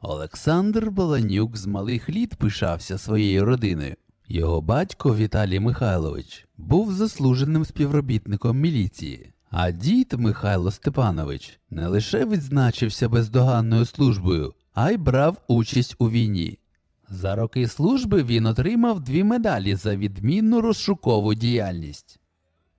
Олександр Баланюк з малих літ пишався своєю родиною. Його батько Віталій Михайлович був заслуженим співробітником міліції, а дід Михайло Степанович не лише відзначився бездоганною службою, а й брав участь у війні. За роки служби він отримав дві медалі за відмінну розшукову діяльність.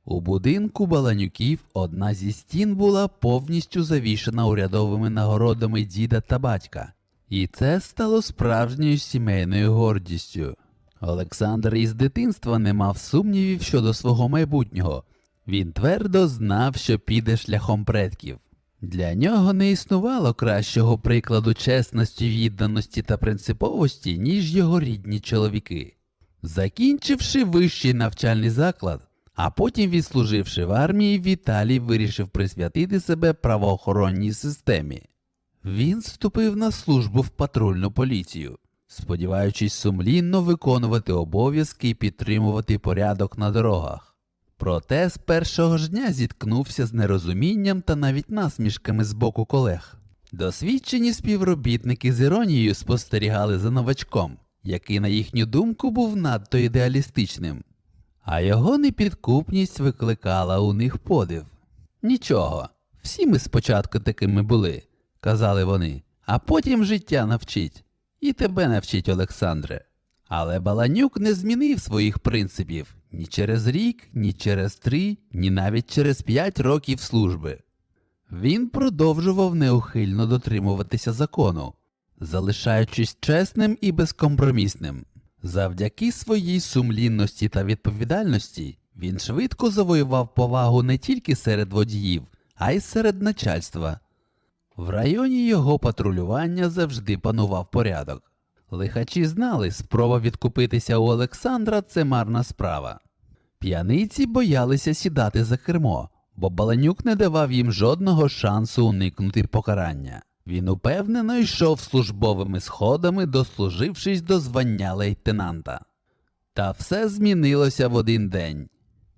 У будинку Баланюків одна зі стін була повністю завішена урядовими нагородами діда та батька, і це стало справжньою сімейною гордістю. Олександр із дитинства не мав сумнівів щодо свого майбутнього. Він твердо знав, що піде шляхом предків. Для нього не існувало кращого прикладу чесності, відданості та принциповості, ніж його рідні чоловіки. Закінчивши вищий навчальний заклад, а потім відслуживши в армії, Віталій вирішив присвятити себе правоохоронній системі. Він вступив на службу в патрульну поліцію, сподіваючись сумлінно виконувати обов'язки і підтримувати порядок на дорогах. Проте з першого ж дня зіткнувся з нерозумінням та навіть насмішками з боку колег. Досвідчені співробітники з іронією спостерігали за новачком, який, на їхню думку, був надто ідеалістичним, а його непідкупність викликала у них подив. Нічого, всі ми спочатку такими були, казали вони, а потім життя навчить. І тебе навчить, Олександре. Але Баланюк не змінив своїх принципів ні через рік, ні через три, ні навіть через п'ять років служби. Він продовжував неухильно дотримуватися закону, залишаючись чесним і безкомпромісним. Завдяки своїй сумлінності та відповідальності він швидко завоював повагу не тільки серед водіїв, а й серед начальства. В районі його патрулювання завжди панував порядок. Лихачі знали, спроба відкупитися у Олександра це марна справа. П'яниці боялися сідати за кермо, бо Баланюк не давав їм жодного шансу уникнути покарання. Він упевнено йшов службовими сходами, дослужившись до звання лейтенанта. Та все змінилося в один день.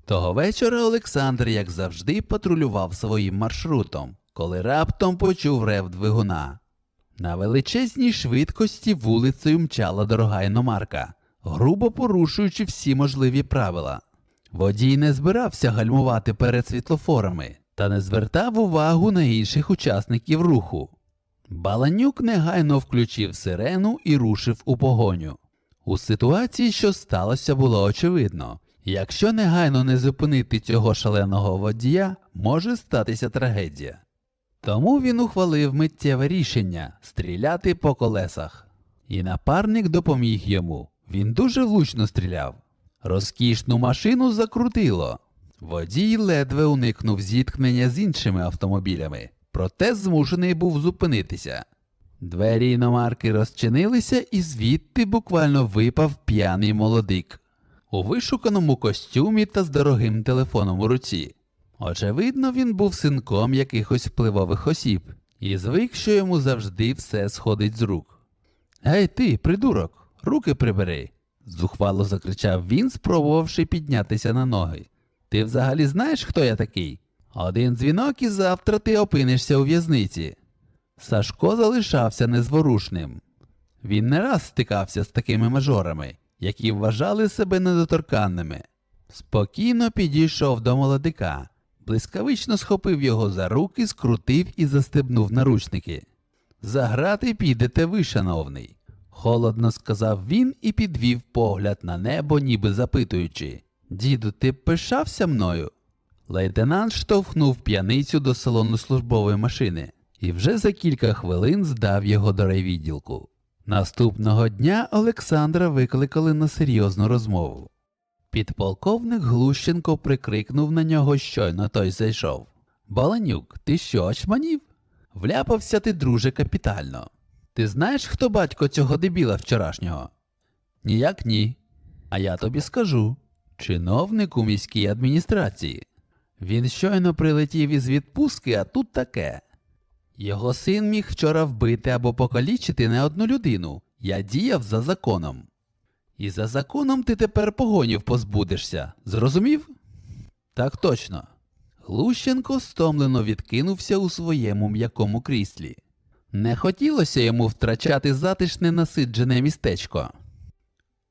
Того вечора Олександр, як завжди, патрулював своїм маршрутом, коли раптом почув рев двигуна. На величезній швидкості вулицею мчала дорога іномарка, грубо порушуючи всі можливі правила. Водій не збирався гальмувати перед світлофорами та не звертав увагу на інших учасників руху. Баланюк негайно включив сирену і рушив у погоню. У ситуації, що сталося, було очевидно. Якщо негайно не зупинити цього шаленого водія, може статися трагедія. Тому він ухвалив миттєве рішення стріляти по колесах. І напарник допоміг йому. Він дуже влучно стріляв. Розкішну машину закрутило. Водій ледве уникнув зіткнення з іншими автомобілями, проте змушений був зупинитися. Двері іномарки розчинилися, і звідти буквально випав п'яний молодик у вишуканому костюмі та з дорогим телефоном у руці. Очевидно, він був синком якихось впливових осіб і звик, що йому завжди все сходить з рук. Гей ти, придурок, руки прибери. зухвало закричав він, спробувавши піднятися на ноги. Ти взагалі знаєш, хто я такий? Один дзвінок і завтра ти опинишся у в'язниці. Сашко залишався незворушним. Він не раз стикався з такими мажорами, які вважали себе недоторканними. Спокійно підійшов до молодика, блискавично схопив його за руки, скрутив і застебнув наручники. Заграти підете ви, шановний, холодно сказав він і підвів погляд на небо, ніби запитуючи Діду, ти пишався мною? Лейтенант штовхнув п'яницю до салону службової машини і вже за кілька хвилин здав його до райвідділку. Наступного дня Олександра викликали на серйозну розмову. Підполковник Глущенко прикрикнув на нього, щойно той зайшов. Баланюк, ти що, очманів? Вляпався ти, друже, капітально. Ти знаєш, хто батько цього дебіла вчорашнього? Ніяк ні. А я тобі скажу чиновник у міській адміністрації. Він щойно прилетів із відпустки, а тут таке. Його син міг вчора вбити або покалічити не одну людину. Я діяв за законом. І за законом ти тепер погонів позбудешся. Зрозумів? Так точно. Глущенко стомлено відкинувся у своєму м'якому кріслі. Не хотілося йому втрачати затишне насиджене містечко.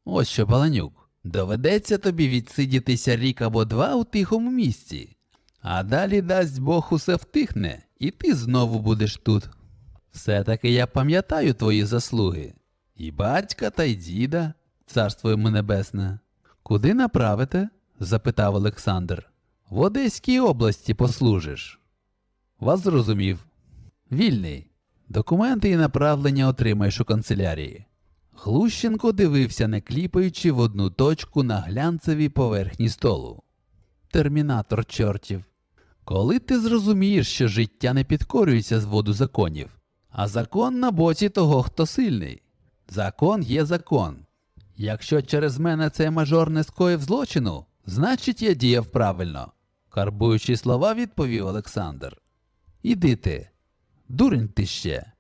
Ось що, Баланюк, доведеться тобі відсидітися рік або два у тихому місці, а далі дасть Бог усе втихне, і ти знову будеш тут. Все-таки я пам'ятаю твої заслуги. І батька, та й діда, царство йому небесне. Куди направите? запитав Олександр. В Одеській області послужиш. Вас зрозумів. Вільний. Документи і направлення отримаєш у канцелярії. Глущенко дивився, не кліпаючи в одну точку на глянцевій поверхні столу. Термінатор чортів. Коли ти зрозумієш, що життя не підкорюється з воду законів, а закон на боці того, хто сильний. Закон є закон. Якщо через мене цей мажор не скоїв злочину, значить я діяв правильно, карбуючи слова, відповів Олександр. Іди ти, дурень ти ще.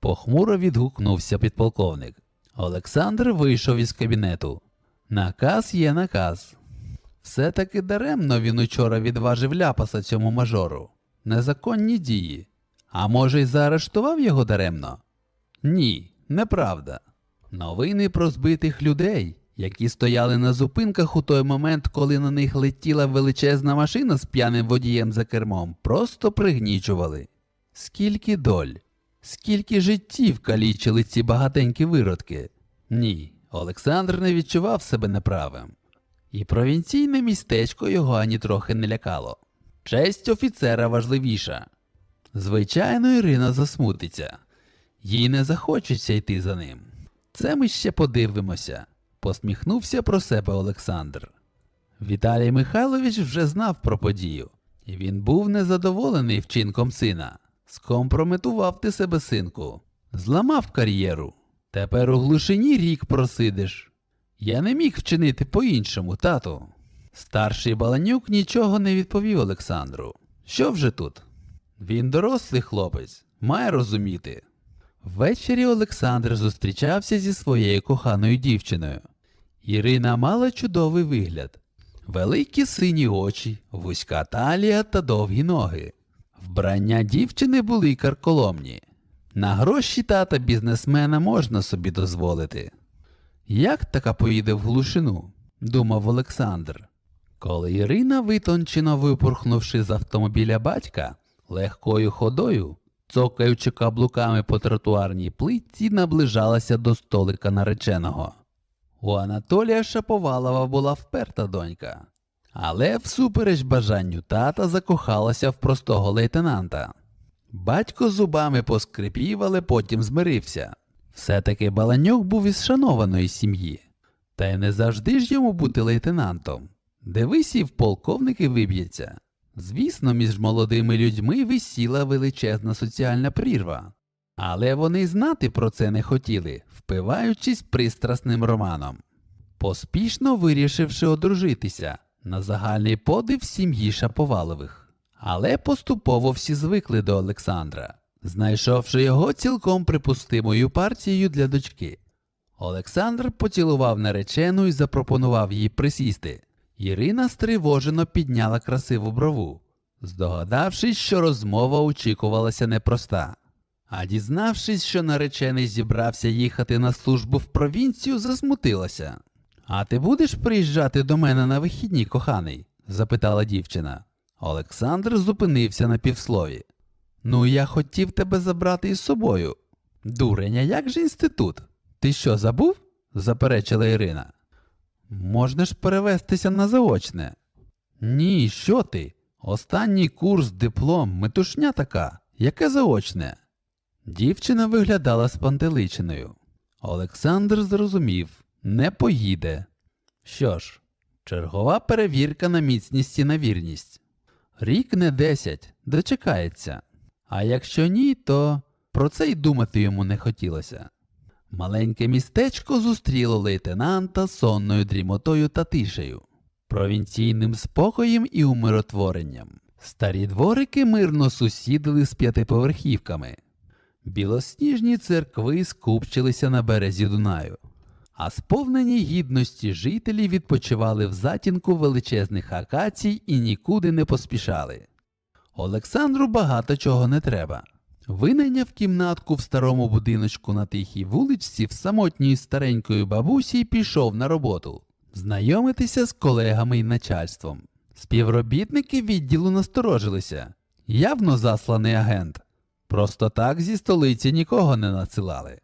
Похмуро відгукнувся підполковник. Олександр вийшов із кабінету. Наказ є наказ. Все-таки даремно він учора відважив ляпаса цьому мажору. Незаконні дії. А може, й заарештував його даремно? Ні, неправда. Новини про збитих людей, які стояли на зупинках у той момент, коли на них летіла величезна машина з п'яним водієм за кермом, просто пригнічували. Скільки доль, скільки життів калічили ці багатенькі виродки. Ні, Олександр не відчував себе неправим. І провінційне містечко його ані трохи не лякало. Честь офіцера важливіша. Звичайно, Ірина засмутиться. Їй не захочеться йти за ним. Це ми ще подивимося, посміхнувся про себе Олександр. Віталій Михайлович вже знав про подію, і він був незадоволений вчинком сина. Скомпрометував ти себе, синку, зламав кар'єру. Тепер у глушині рік просидиш. Я не міг вчинити по-іншому, тату. Старший Баланюк нічого не відповів Олександру. Що вже тут? Він дорослий хлопець, має розуміти. Ввечері Олександр зустрічався зі своєю коханою дівчиною. Ірина мала чудовий вигляд, великі сині очі, вузька талія та довгі ноги. Вбрання дівчини були карколомні. На гроші тата бізнесмена можна собі дозволити. Як така поїде в глушину? думав Олександр. Коли Ірина, витончено випорхнувши з автомобіля батька, легкою ходою, цокаючи каблуками по тротуарній плитці, наближалася до столика нареченого. У Анатолія Шаповалова була вперта донька, але всупереч бажанню тата закохалася в простого лейтенанта. Батько зубами поскрипів, але потім змирився. Все-таки Баланьок був із шанованої сім'ї, та й не завжди ж йому бути лейтенантом. Дивись і в полковники виб'ється. Звісно, між молодими людьми висіла величезна соціальна прірва, але вони знати про це не хотіли, впиваючись пристрасним романом. Поспішно вирішивши одружитися на загальний подив сім'ї Шаповалових. Але поступово всі звикли до Олександра, знайшовши його цілком припустимою партією для дочки. Олександр поцілував наречену і запропонував їй присісти. Ірина стривожено підняла красиву брову, здогадавшись, що розмова очікувалася непроста. А дізнавшись, що наречений зібрався їхати на службу в провінцію, засмутилася. А ти будеш приїжджати до мене на вихідні, коханий? запитала дівчина. Олександр зупинився на півслові. Ну, я хотів тебе забрати із собою. Дуреня, як же інститут? Ти що, забув? заперечила Ірина. Можна ж перевестися на заочне. Ні, що ти? Останній курс, диплом, метушня така, яке заочне. Дівчина виглядала спантеличеною. Олександр зрозумів, не поїде. Що ж, чергова перевірка на міцність і на вірність. Рік не десять, дочекається. А якщо ні, то про це й думати йому не хотілося. Маленьке містечко зустріло лейтенанта сонною дрімотою та тишею, провінційним спокоєм і умиротворенням. Старі дворики мирно сусідили з п'ятиповерхівками. Білосніжні церкви скупчилися на березі Дунаю, а сповнені гідності жителі відпочивали в затінку величезних акацій і нікуди не поспішали. Олександру багато чого не треба. Винайняв кімнатку в старому будиночку на тихій вуличці в самотній старенької бабусі пішов на роботу, знайомитися з колегами і начальством. Співробітники відділу насторожилися. Явно засланий агент. Просто так зі столиці нікого не надсилали.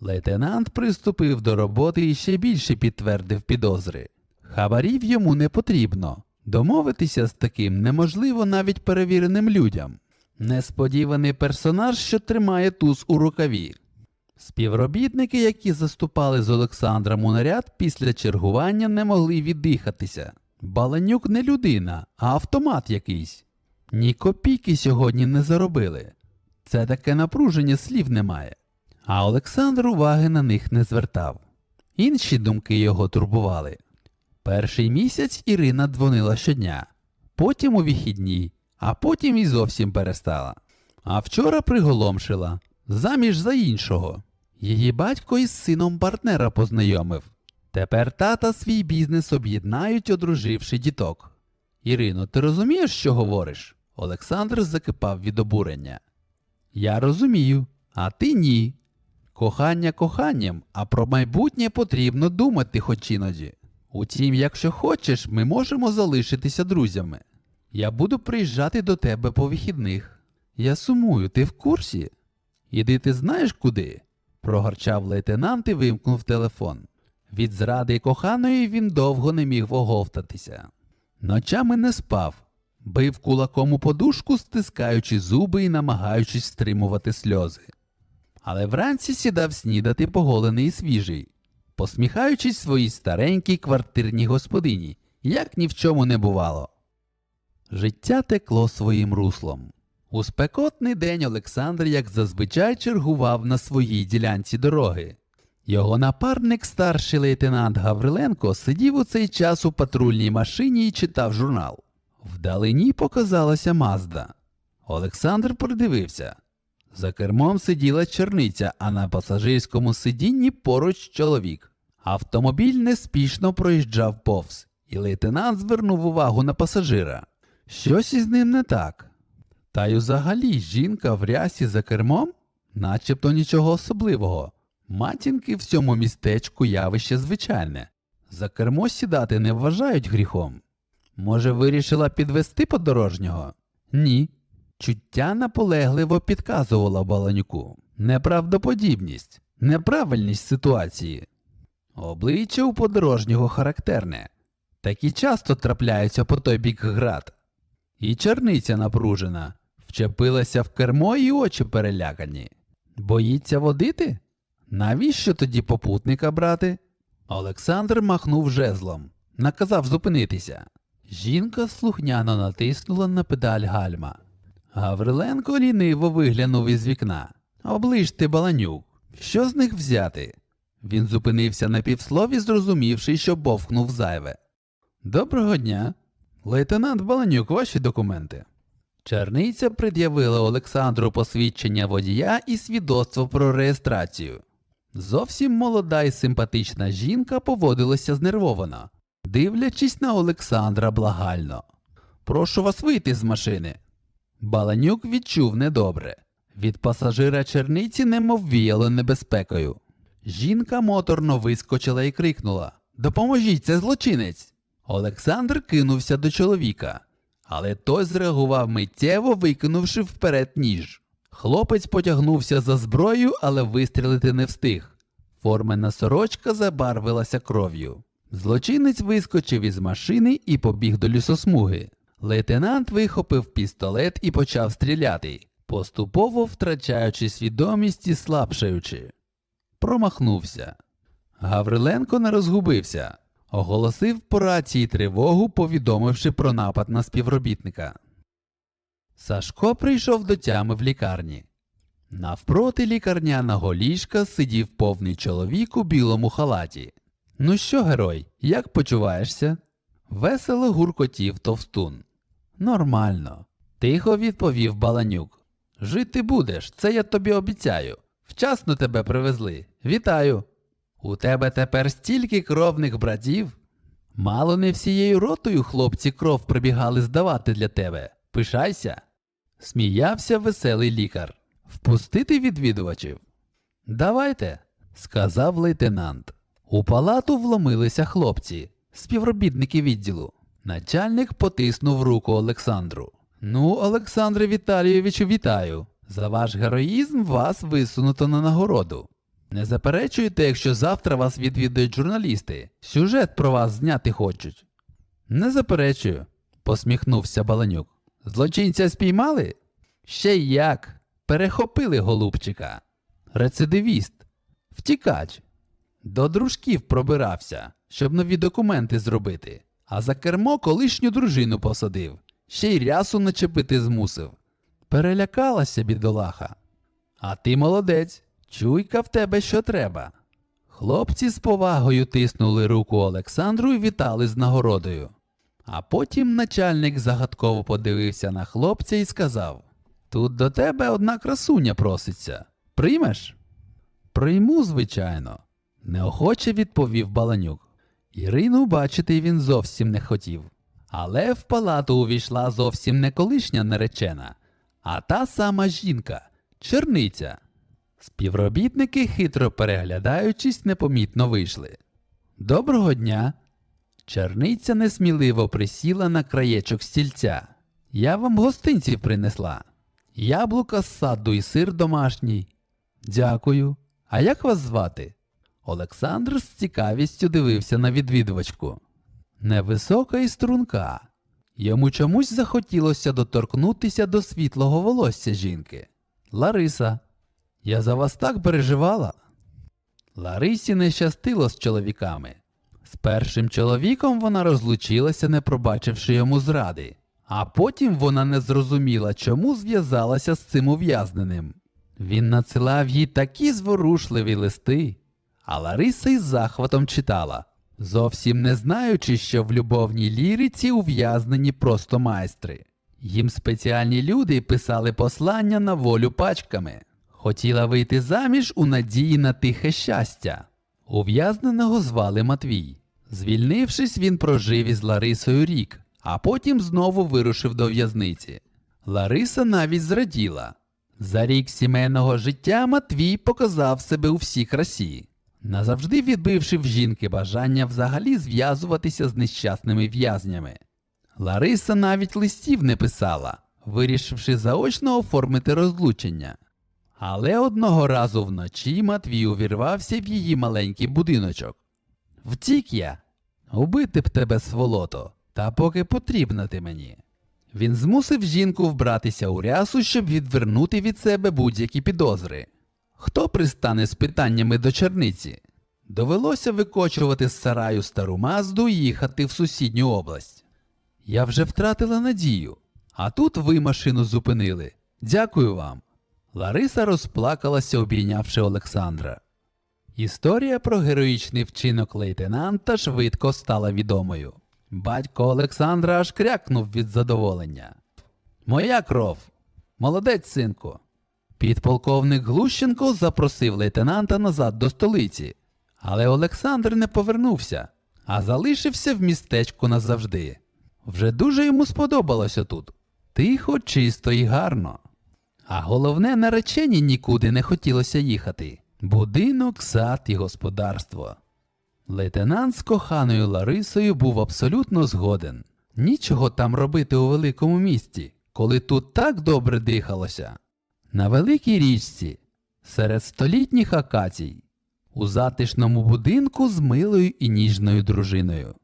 Лейтенант приступив до роботи і ще більше підтвердив підозри. Хабарів йому не потрібно. Домовитися з таким неможливо навіть перевіреним людям. Несподіваний персонаж, що тримає туз у рукаві. Співробітники, які заступали з Олександром у наряд, після чергування не могли віддихатися. Баланюк не людина, а автомат якийсь. Ні копійки сьогодні не заробили. Це таке напруження слів немає. А Олександр уваги на них не звертав. Інші думки його турбували. Перший місяць Ірина дзвонила щодня, потім у вихідні, а потім і зовсім перестала. А вчора приголомшила заміж за іншого. Її батько із сином партнера познайомив. Тепер тата свій бізнес об'єднають, одруживши діток. Ірино, ти розумієш, що говориш? Олександр закипав від обурення. Я розумію, а ти ні. Кохання коханням, а про майбутнє потрібно думати хоч іноді. Утім, якщо хочеш, ми можемо залишитися друзями. Я буду приїжджати до тебе по вихідних. Я сумую, ти в курсі? Іди ти знаєш куди? прогорчав лейтенант і вимкнув телефон. Від зради коханої він довго не міг воговтатися. Ночами не спав, бив кулаком у подушку, стискаючи зуби і намагаючись стримувати сльози. Але вранці сідав снідати поголений і свіжий, посміхаючись своїй старенькій квартирній господині, як ні в чому не бувало. Життя текло своїм руслом. У спекотний день Олександр, як зазвичай, чергував на своїй ділянці дороги. Його напарник, старший лейтенант Гавриленко, сидів у цей час у патрульній машині і читав журнал. Вдалині показалася Мазда. Олександр придивився. За кермом сиділа черниця, а на пасажирському сидінні поруч чоловік. Автомобіль неспішно проїжджав повз, і лейтенант звернув увагу на пасажира. Щось із ним не так. Та й взагалі жінка в рясі за кермом, начебто нічого особливого. Матінки в цьому містечку явище звичайне. За кермо сідати не вважають гріхом. Може, вирішила підвести подорожнього? Ні. Чуття наполегливо підказувало Баланюку. Неправдоподібність, неправильність ситуації. Обличчя у подорожнього характерне. Такі часто трапляються по той бік град. І черниця напружена, вчепилася в кермо і очі перелякані. Боїться водити? Навіщо тоді попутника брати? Олександр махнув жезлом, наказав зупинитися. Жінка слухняно натиснула на педаль гальма. Гавриленко ліниво виглянув із вікна. Оближ ти баланюк. Що з них взяти? Він зупинився на півслові, зрозумівши, що бовкнув зайве. Доброго дня. Лейтенант Баланюк, ваші документи. Черниця пред'явила Олександру посвідчення водія і свідоцтво про реєстрацію. Зовсім молода і симпатична жінка поводилася знервовано, дивлячись на Олександра благально. Прошу вас вийти з машини. Баланюк відчув недобре. Від пасажира черниці немов віяло небезпекою. Жінка моторно вискочила і крикнула Допоможіть, це злочинець. Олександр кинувся до чоловіка, але той зреагував миттєво, викинувши вперед ніж. Хлопець потягнувся за зброєю, але вистрілити не встиг. Формена сорочка забарвилася кров'ю. Злочинець вискочив із машини і побіг до лісосмуги. Лейтенант вихопив пістолет і почав стріляти, поступово втрачаючи свідомість і слабшаючи. Промахнувся. Гавриленко не розгубився, оголосив по рації тривогу, повідомивши про напад на співробітника. Сашко прийшов до тями в лікарні. Навпроти лікарняного ліжка сидів повний чоловік у білому халаті. Ну що, герой, як почуваєшся? Весело гуркотів товстун. Нормально, тихо відповів Баланюк. Жити будеш, це я тобі обіцяю. Вчасно тебе привезли. Вітаю. У тебе тепер стільки кровних братів. Мало не всією ротою хлопці кров прибігали здавати для тебе. Пишайся. Сміявся веселий лікар. Впустити відвідувачів? Давайте, сказав лейтенант. У палату вломилися хлопці, співробітники відділу. Начальник потиснув руку Олександру. Ну, Олександре Віталійовичу, вітаю. За ваш героїзм вас висунуто на нагороду. Не заперечуєте, якщо завтра вас відвідують журналісти. Сюжет про вас зняти хочуть. Не заперечую, посміхнувся Баланюк. Злочинця спіймали? Ще як. Перехопили голубчика. Рецидивіст, втікач. До дружків пробирався, щоб нові документи зробити, а за кермо колишню дружину посадив, ще й рясу начепити змусив. Перелякалася бідолаха. А ти молодець, чуйка в тебе що треба. Хлопці з повагою тиснули руку Олександру і вітали з нагородою. А потім начальник загадково подивився на хлопця і сказав: Тут до тебе одна красуня проситься. Приймеш? Прийму, звичайно, неохоче відповів Баланюк. Ірину бачити він зовсім не хотів. Але в палату увійшла зовсім не колишня наречена, а та сама жінка, черниця. Співробітники, хитро переглядаючись, непомітно вийшли. Доброго дня. Черниця несміливо присіла на краєчок стільця. Я вам гостинців принесла. Яблука з саду і сир домашній. Дякую. А як вас звати? Олександр з цікавістю дивився на відвідувачку. Невисока і струнка. Йому чомусь захотілося доторкнутися до світлого волосся жінки. Лариса, я за вас так переживала. Ларисі не щастило з чоловіками. З першим чоловіком вона розлучилася, не пробачивши йому зради, а потім вона не зрозуміла, чому зв'язалася з цим ув'язненим. Він надсилав їй такі зворушливі листи, а Лариса із захватом читала, зовсім не знаючи, що в любовній ліриці ув'язнені просто майстри. Їм спеціальні люди писали послання на волю пачками. Хотіла вийти заміж у надії на тихе щастя. Ув'язненого звали Матвій. Звільнившись, він прожив із Ларисою рік, а потім знову вирушив до в'язниці. Лариса навіть зраділа. За рік сімейного життя Матвій показав себе у всій красі, назавжди відбивши в жінки бажання взагалі зв'язуватися з нещасними в'язнями. Лариса навіть листів не писала, вирішивши заочно оформити розлучення. Але одного разу вночі Матвій увірвався в її маленький будиночок. Втік я, убити б тебе, сволото, та поки потрібна ти мені. Він змусив жінку вбратися у рясу, щоб відвернути від себе будь-які підозри. Хто пристане з питаннями до черниці? Довелося викочувати з сараю стару мазду і їхати в сусідню область. Я вже втратила надію, а тут ви машину зупинили. Дякую вам. Лариса розплакалася, обійнявши Олександра. Історія про героїчний вчинок лейтенанта швидко стала відомою. Батько Олександра аж крякнув від задоволення. Моя кров. Молодець, синку. Підполковник Глущенко запросив лейтенанта назад до столиці, але Олександр не повернувся, а залишився в містечку назавжди. Вже дуже йому сподобалося тут. Тихо, чисто і гарно. А головне, наречені нікуди не хотілося їхати. Будинок, сад і господарство. Лейтенант з коханою Ларисою був абсолютно згоден. Нічого там робити у великому місті, коли тут так добре дихалося. На великій річці, серед столітніх акацій, у затишному будинку з милою і ніжною дружиною.